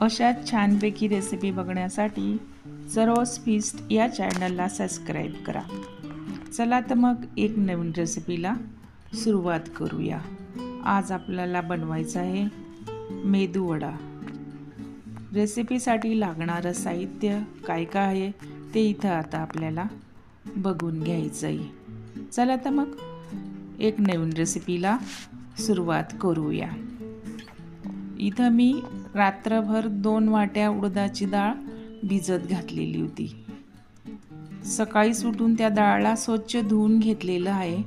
अशा छानपैकी रेसिपी बघण्यासाठी सर्वच फिस्ट या चॅनलला सबस्क्राईब करा. चला तर मग एक नवीन रेसिपीला सुरुवात करूया. आज आपल्याला बनवायचं आहे मेदूवडा रेसिपीसाठी लागणारं साहित्य काय काय आहे ते इथं आता आपल्याला बघून घ्यायचं आहे. चला तर मग एक नवीन रेसिपीला सुरुवात करूया. इथं मी रात्रभर दोन वाट्या उडदाची डाळ भिजत घातलेली होती. सकाळी उठून त्या डाळला स्वच्छ धुवून घेतलेलं आहे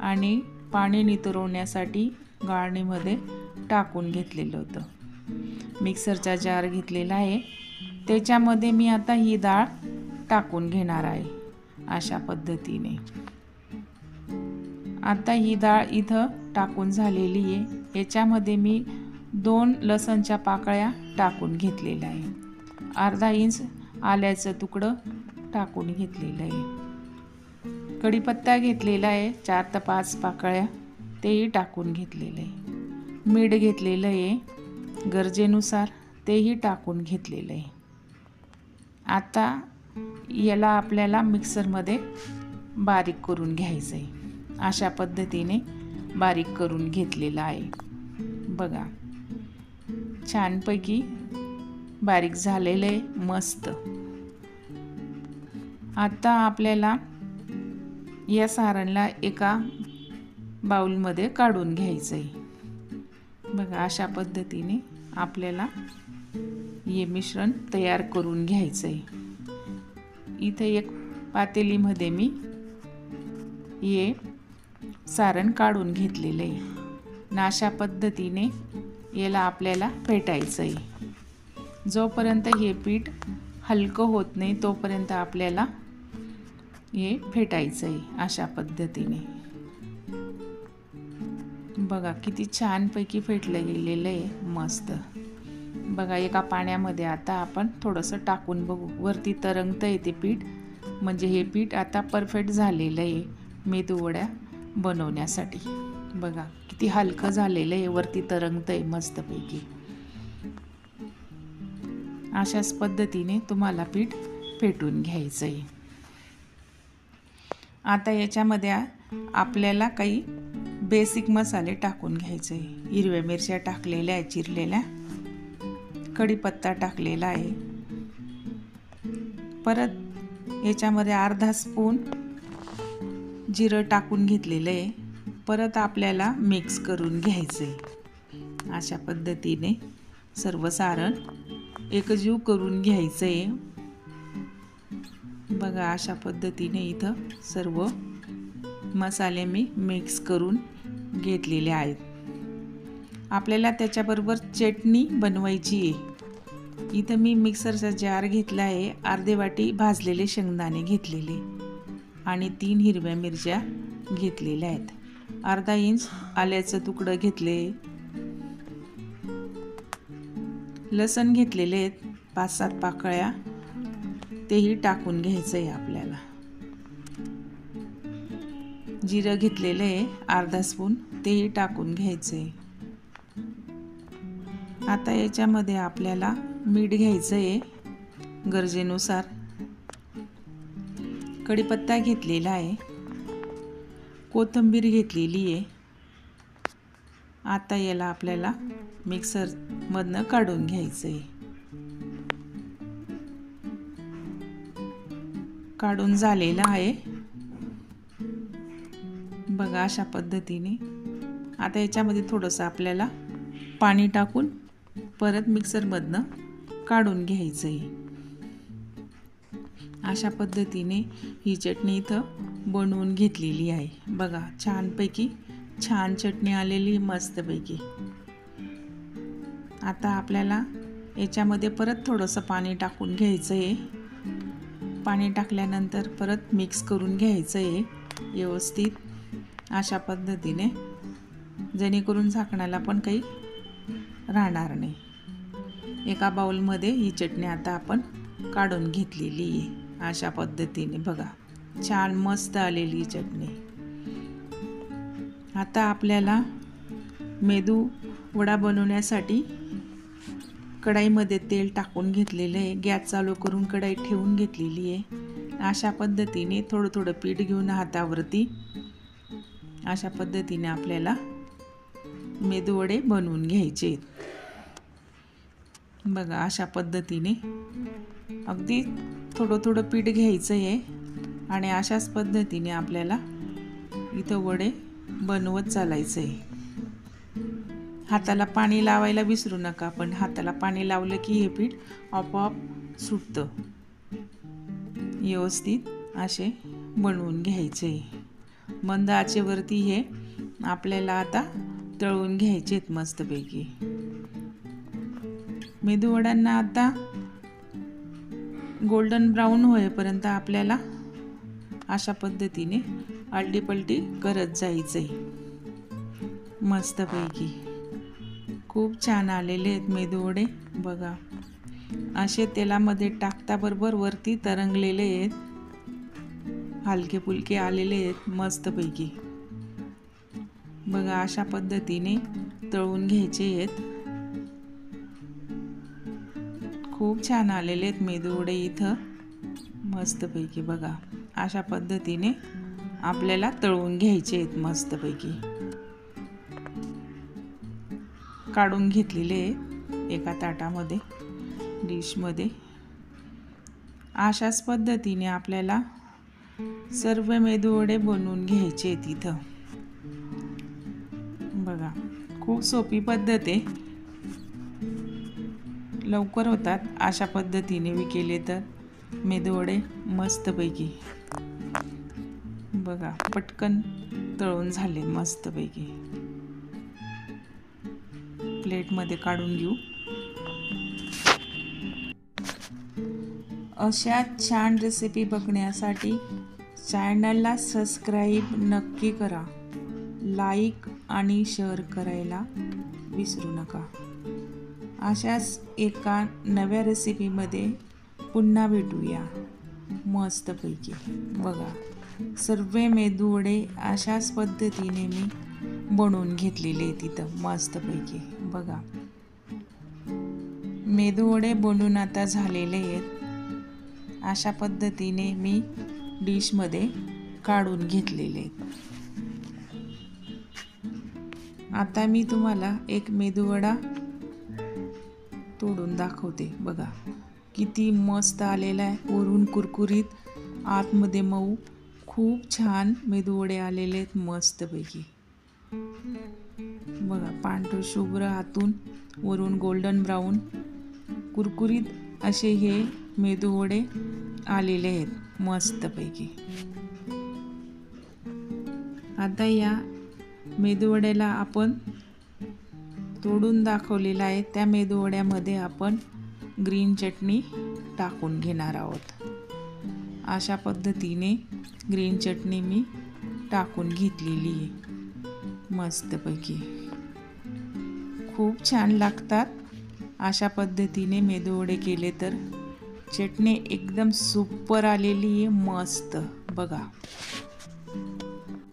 आणि पाणी नितरवण्यासाठी गाळणीमध्ये टाकून घेतलेलं होतं. मिक्सरचा जार घेतलेला आहे. त्याच्यामध्ये मी आता ही डाळ टाकून घेणार आहे अशा पद्धतीने. आता ही डाळ इथं टाकून झालेली आहे. याच्यामध्ये मी दोन लसणच्या पाकळ्या टाकून घेतलेल्या आहे. अर्धा इंच आल्याचं तुकडं टाकून घेतलेलं आहे. कढीपत्ता घेतलेला आहे चार ते पाच पाकळ्या तेही टाकून घेतलेलं आहे. मीठ घेतलेलं आहे गरजेनुसार तेही टाकून घेतलेलं आहे. आता याला आपल्याला मिक्सरमध्ये बारीक करून घ्यायचं आहे अशा पद्धतीने बारीक करून घेतलेलं आहे. बघा. छानपैकी बारीक झालेलं आहे मस्त. आता आपल्याला या सारणला एका बाऊलमध्ये काढून घ्यायचं आहे बघा अशा पद्धतीने आपल्याला हे मिश्रण तयार करून घ्यायचं आहे इथे एक पातेलीमध्ये मी हे सारण काढून घेतलेलं आहे ना अशा पद्धतीने याला आपल्याला फेटायचं आहे जोपर्यंत हे पीठ हलकं होत नाही तोपर्यंत आपल्याला हे फेटायचं आहे अशा पद्धतीने. बघा किती छानपैकी फेटलं गेलेलं आहे मस्त. बघा एका पाण्यामध्ये आता आपण थोडंसं टाकून बघू. वरती तरंगतं आहे ते पीठ. म्हणजे हे पीठ आता परफेक्ट झालेलं आहे मेदूवड्या बनवण्यासाठी. बघा. किती हलकं झालेलं आहे वरती तरंगतं आहे मस्तपैकी. अशाच पद्धतीने तुम्हाला पीठ फेटून घ्यायचं आहे आता याच्यामध्ये आपल्याला काही बेसिक मसाले टाकून घ्यायचे आहे हिरव्या मिरच्या टाकलेल्या आहे चिरलेल्या. कढीपत्ता टाकलेला आहे. परत याच्यामध्ये अर्धा स्पून जिरं टाकून घेतलेलं आहे. परत आपल्याला मिक्स करून घ्यायचं आहे अशा पद्धतीने सर्व सारण एकजीव करून घ्यायचं आहे बघा अशा पद्धतीने इथं सर्व मसाले मी मिक्स करून घेतलेले आहेत. आपल्याला त्याच्याबरोबर चटणी बनवायची आहे. इथं मी मिक्सरचा जार घेतला आहे. अर्धे वाटी भाजलेले शेंगदाणे घेतलेले. आणि तीन हिरव्या मिरच्या घेतलेल्या आहेत. अर्धा इंच आल्याचं तुकडं घेतले. लसण घेतलेले आहेत पाच सात पाकळ्या. तेही टाकून घ्यायचं आहे आपल्याला. जिरं घेतलेलं आहे अर्धा स्पून. तेही टाकून घ्यायचं आहे आता याच्यामध्ये आपल्याला मीठ घ्यायचं आहे गरजेनुसार. कढीपत्ता घेतलेला आहे. कोथिंबीर घेतलेली आहे. आता याला आपल्याला मिक्सरमधनं काढून घ्यायचं आहे काढून झालेलं आहे. बघा अशा पद्धतीने. आता याच्यामध्ये थोडंसं आपल्याला पाणी टाकून परत मिक्सरमधनं काढून घ्यायचं आहे अशा पद्धतीने ही चटणी इथं बनवून घेतलेली आहे. बघा छानपैकी छान चटणी आलेली मस्तपैकी. आता आपल्याला याच्यामध्ये परत थोडंसं पाणी टाकून घ्यायचं आहे पाणी टाकल्यानंतर परत मिक्स करून घ्यायचं आहे व्यवस्थित. अशा पद्धतीने. जेणेकरून झाकणाला पण काही राहणार नाही. एका बाउलमध्ये ही चटणी आता आपण काढून घेतलेली आहे. अशा पद्धतीने बघा. छान मस्त आलेली चटणी. आता आपल्याला मेदू वडा बनवण्यासाठी कढाईमध्ये तेल टाकून घेतलेलं आहे. गॅस चालू करून कढाई ठेवून घेतलेली आहे. अशा पद्धतीने थोडं थोडं पीठ घेऊन हातावरती अशा पद्धतीने आपल्याला मेदूवडे बनवून घ्यायचे बघा अशा पद्धतीने अगदी थोडं थोडं पीठ घ्यायचं आहे आणि अशाच पद्धतीने आपल्याला इथं वडे बनवत चालायचं आहे हाताला पाणी लावायला विसरू नका पण हाताला पाणी लावलं की हे पीठ आपोआप सुटतं. व्यवस्थित असे बनवून घ्यायचे मंद आचेवरती हे आपल्याला आता तळून घ्यायचे आहेत मस्तपैकी. मेदूवड्यांना आता गोल्डन ब्राऊन होईपर्यंत आपल्याला अशा पद्धतीने आलटीपलटी करत जायचं आहे मस्तपैकी. खूप छान आलेले आहेत मेदूवडे बघा. असे तेलामध्ये टाकताबरोबर वरती तरंगलेले आहेत. हलके फुलके आलेले आहेत मस्तपैकी. बघा अशा पद्धतीने तळून घ्यायचे आहेत. खूप छान आलेले आहेत मेदूवडे इथं. मस्तपैकी बघा अशा पद्धतीने आपल्याला तळून घ्यायचे आहेत मस्तपैकी. काढून घेतलेले आहेत एका ताटामध्ये डिशमध्ये. अशाच पद्धतीने आपल्याला सर्व मेदूवडे बनवून घ्यायचे आहेत इथं. बघा खूप सोपी पद्धत आहे. लवकर होतात अशा पद्धतीने मी केले तर. मेदूवडे मस्तपैकी. बघा पटकन तळून झाले मस्तपैकी. प्लेटमध्ये काढून घेऊ. अशा छान रेसिपी बघण्यासाठी चॅनलला सबस्क्राईब नक्की करा. लाईक आणि शेअर करायला विसरू नका. अशाच एका नव्या रेसिपीमध्ये पुन्हा भेटूया. मस्तपैकी. बघा सर्व मेदूवडे अशाच पद्धतीने मी बनवून घेतलेले तिथं मस्तपैकी. बघा. मेदूवडे बनवून आता झालेले आहेत. अशा पद्धतीने मी डिशमध्ये काढून घेतलेले आहेत. आता मी तुम्हाला एक मेदूवडा तोडून दाखवते. बघा किती मस्त आलेला आहे. वरून कुरकुरीत आतमध्ये मऊ खूप छान मेदूवडे आलेले आहेत मस्तपैकी. बघा पांढर शुभ्र आतून वरून गोल्डन ब्राऊन कुरकुरीत असे हे मेदूवडे आलेले आहेत मस्तपैकी. आता या मेदूवड्याला आपण तोडून दाखवलेला आहे. त्या मेदूवड्यामध्ये आपण ग्रीन चटणी टाकून घेणार आहोत. अशा पद्धतीने ग्रीन चटणी मी टाकून घेतलेली आहे. मस्तपैकी. खूप छान लागतात. अशा पद्धतीने मेदूवडे केले तर चटणी एकदम सुपर आलेली आहे. मस्त. बघा.